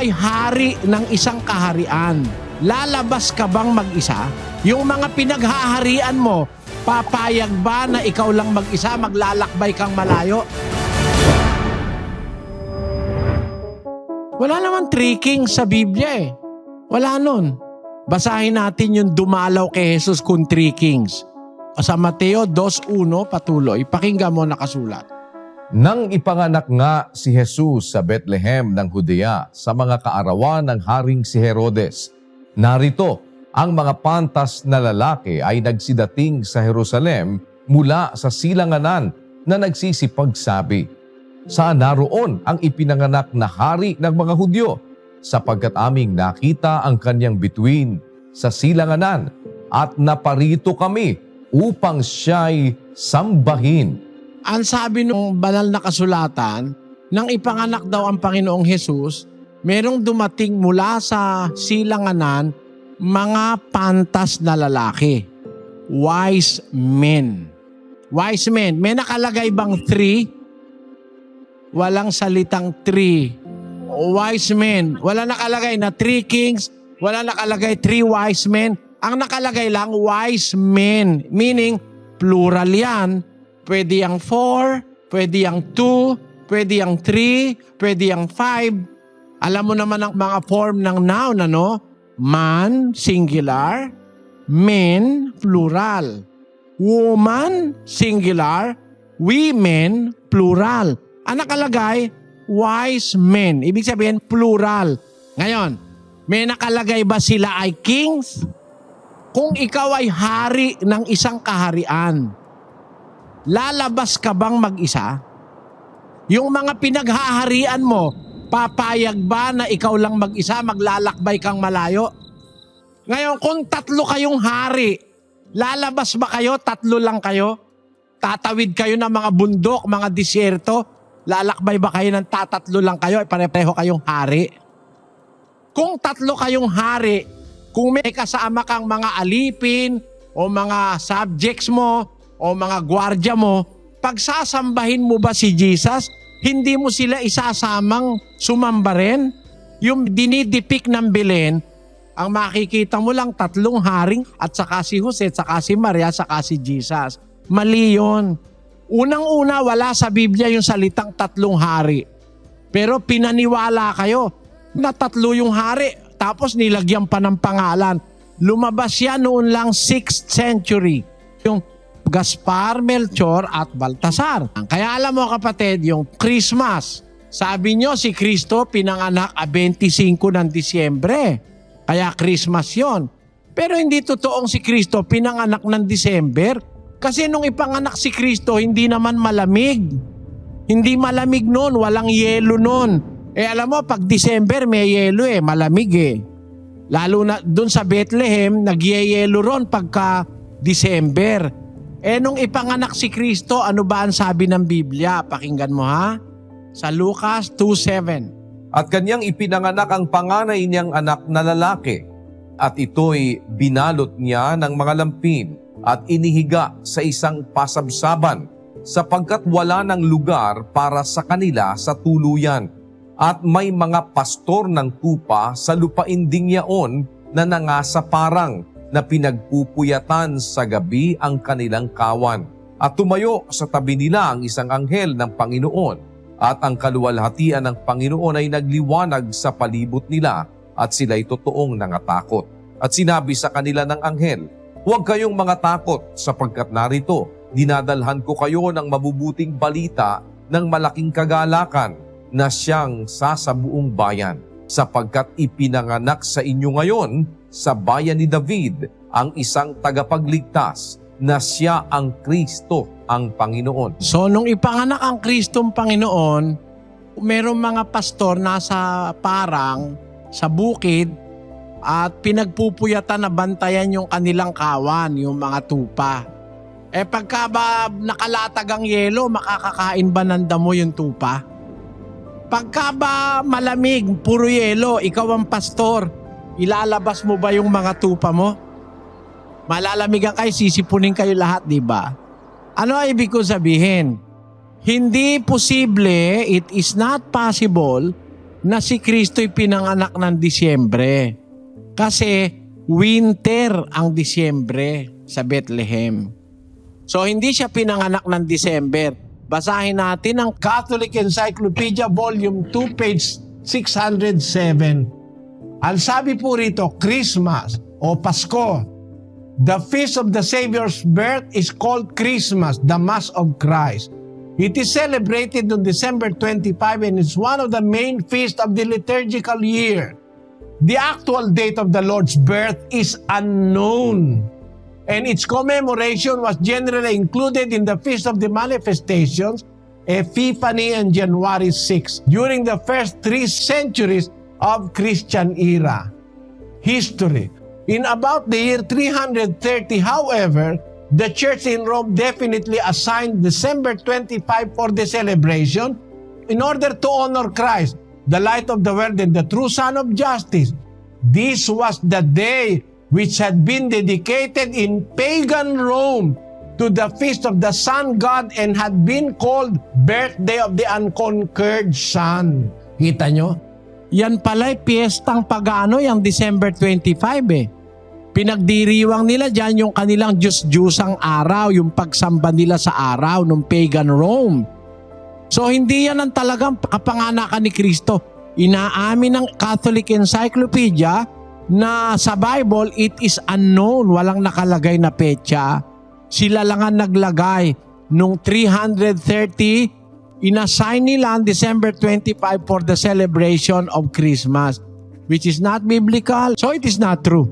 ay hari ng isang kaharian, lalabas ka bang mag-isa? Yung mga pinaghaharian mo, papayag ba na ikaw lang mag-isa, maglalakbay kang malayo? Wala naman tricking sa Biblia eh. Wala nun. Basahin natin yung dumalaw kay Jesus kung trickings. Sa Mateo 2.1 patuloy, pakinggan mo nakasulat. Nang ipanganak nga si Jesus sa Bethlehem ng Judea sa mga kaarawan ng haring si Herodes, narito ang mga pantas na lalaki ay nagsidating sa Jerusalem mula sa silanganan na nagsisipagsabi, Saan naroon ang ipinanganak na hari ng mga Hudyo? Sapagkat aming nakita ang kanyang bituin sa silanganan at naparito kami upang siya'y sambahin. Ang sabi ng banal na kasulatan, nang ipanganak daw ang Panginoong Hesus, merong dumating mula sa silanganan mga pantas na lalaki. Wise men. Wise men. May nakalagay bang three? Walang salitang three. Wise men. Wala nakalagay na three kings. Wala nakalagay three wise men. Ang nakalagay lang, wise men. Meaning, plural yan. Pwede yung four, pwede yung two, pwede yung three, pwede yung five. Alam mo naman ang mga form ng noun, ano? Man, singular. Men, plural. Woman, singular. Women, plural. Ang nakalagay, wise men. Ibig sabihin, plural. Ngayon, may nakalagay ba sila ay kings? Kung ikaw ay hari ng isang kaharian, lalabas ka bang mag-isa? Yung mga pinaghaharian mo, papayag ba na ikaw lang mag-isa, maglalakbay kang malayo? Ngayon, kung tatlo kayong hari, lalabas ba kayo, tatlo lang kayo? Tatawid kayo ng mga bundok, mga disyerto? Lalakbay ba kayo ng tatatlo lang kayo, pare-pareho kayong hari? Kung tatlo kayong hari, kung may kasama kang mga alipin o mga subjects mo o mga gwardya mo, pagsasambahin mo ba si Jesus, hindi mo sila isasamang sumamba rin? Yung dinidipik ng Belen, ang makikita mo lang tatlong haring at saka si Jose, saka si Maria, saka si Jesus. Mali yun. Unang-una, wala sa Biblia yung salitang tatlong hari. Pero pinaniwala kayo na tatlo yung hari. Tapos nilagyan pa ng pangalan. Lumabas yan noon lang 6th century. Yung Gaspar, Melchor at Baltasar. Kaya alam mo kapatid, yung Christmas, sabi nyo si Kristo pinanganak a 25 ng Disyembre. Kaya Christmas yon. Pero hindi totoong si Kristo pinanganak ng December. Kasi nung ipanganak si Kristo, hindi naman malamig. Hindi malamig noon, walang yelo noon. Eh alam mo, pag December may yelo eh, malamig eh. Lalo na doon sa Bethlehem, nagyeyelo ron pagka December. Eh nung ipanganak si Kristo, ano ba ang sabi ng Biblia? Pakinggan mo ha. Sa Lucas 2.7. At kanyang ipinanganak ang panganay niyang anak na lalaki. At ito'y binalot niya ng mga lampin at inihiga sa isang pasabsaban sapagkat wala ng lugar para sa kanila sa tuluyan. At may mga pastor ng tupa sa lupain ding yaon na nangasa parang na pinagpupuyatan sa gabi ang kanilang kawan. At tumayo sa tabi nila ang isang anghel ng Panginoon at ang kaluwalhatian ng Panginoon ay nagliwanag sa palibot nila at sila'y totoong nangatakot. At sinabi sa kanila ng anghel, Huwag kayong mga takot sapagkat narito, dinadalhan ko kayo ng mabubuting balita ng malaking kagalakan na siyang sasabuong bayan sapagkat ipinanganak sa inyo ngayon sa bayan ni David ang isang tagapagligtas na siya ang Kristo ang Panginoon. So nung ipanganak ang Kristong Panginoon, merong mga pastor nasa parang sa bukid at pinagpupuyatan na bantayan yung kanilang kawan, yung mga tupa. Eh pagka ba nakalatag ang yelo, makakakain ba ng damo yung tupa? Pagka ba malamig, puro yelo, ikaw ang pastor, ilalabas mo ba yung mga tupa mo? Malalamigan kayo, sisipunin kayo lahat, di ba? Ano ang ibig ko sabihin? Hindi posible, it is not possible na si Kristo'y pinanganak ng Disyembre. Kasi winter ang Disyembre sa Bethlehem. So hindi siya pinanganak ng December. Basahin natin ang Catholic Encyclopedia Volume 2 page 607. Ang sabi po rito, Christmas o Pasko. The feast of the Savior's birth is called Christmas, the Mass of Christ. It is celebrated on December 25 and is one of the main feasts of the liturgical year. The actual date of the Lord's birth is unknown, and its commemoration was generally included in the Feast of the Manifestations, Epiphany, and January 6 during the first three centuries of Christian era. History. In about the year 330, however, the church in Rome definitely assigned December 25 for the celebration in order to honor Christ, the light of the world and the true Son of justice. This was the day which had been dedicated in pagan Rome to the feast of the sun god and had been called birthday of the unconquered sun. Kita nyo? Yan pala'y piyestang pagano yung December 25 eh. Pinagdiriwang nila dyan yung kanilang Diyos-Diyosang araw, yung pagsamba nila sa araw ng pagan Rome. So hindi yan ang talagang kapanganakan ni Kristo. Inaamin ng Catholic Encyclopedia na sa Bible it is unknown, walang nakalagay na petsa. Sila lang ang naglagay nung 330 inassign nila ang December 25 for the celebration of Christmas which is not biblical so it is not true.